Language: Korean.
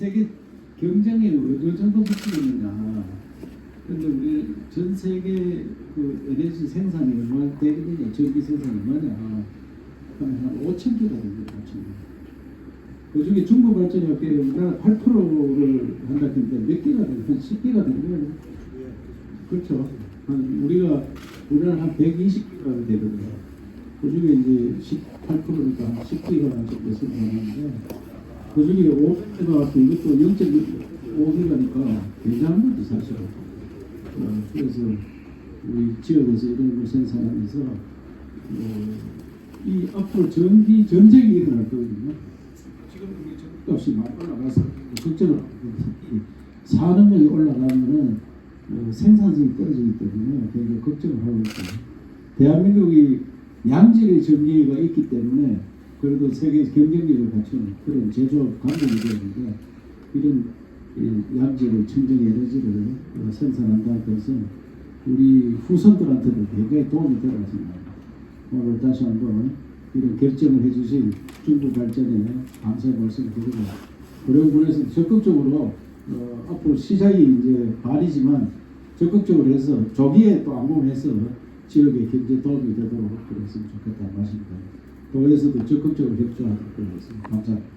세계 경쟁에 어느 정도 붙고 있느냐. 근데 우리 전 세계 그 에너지 생산이 얼마나 되느냐, 전기 생산이 얼마냐. 한 5천 기가 됩니다, 5천 기. 그 중에 중국 발전협회 우리나라 8%를 한다 했는데 몇 개가 되는, 한 10개가 되는 거예요. 그렇죠. 한 우리가 우리나라 한 120기가 되거든요. 그 중에 이제 18%니까 한 10기가 정도 생산하는데 그 중에 500기가 이것도 0.5기가니까 굉장한 거지 사실은. 어, 그래서 우리 지역에서 이런 걸 생산하면서 어, 이 앞으로 전기 전쟁이 일어날 거거든요. 지금 우리 전기값이 많이 올라가서 걱정을. 산업력이 올라가면은 어, 생산성이 떨어지기 때문에 굉장히 걱정을 하고 있어요. 대한민국이 양질의 전기가 있기 때문에 그래도 세계 경쟁력을 갖춘 그런 제조업 강국이 되는데 이런 이 양질의 청정 에너지를 어, 생산한다는 것은 우리 후손들한테도 굉장히 도움이 되라고 생각합니다. 오늘 다시 한번 이런 결정을 해주신 중국 발전에 감사의 말씀을 드리고 고령군에서 적극적으로 어, 앞으로 시작이 이제 발이지만 적극적으로 해서 조기에 또 안봉해서 지역의 경제 도움이 되도록 그랬으면 좋겠다는 말씀입니다. 도에서도 적극적으로 협조하도록 그랬습니다. 감사합니다.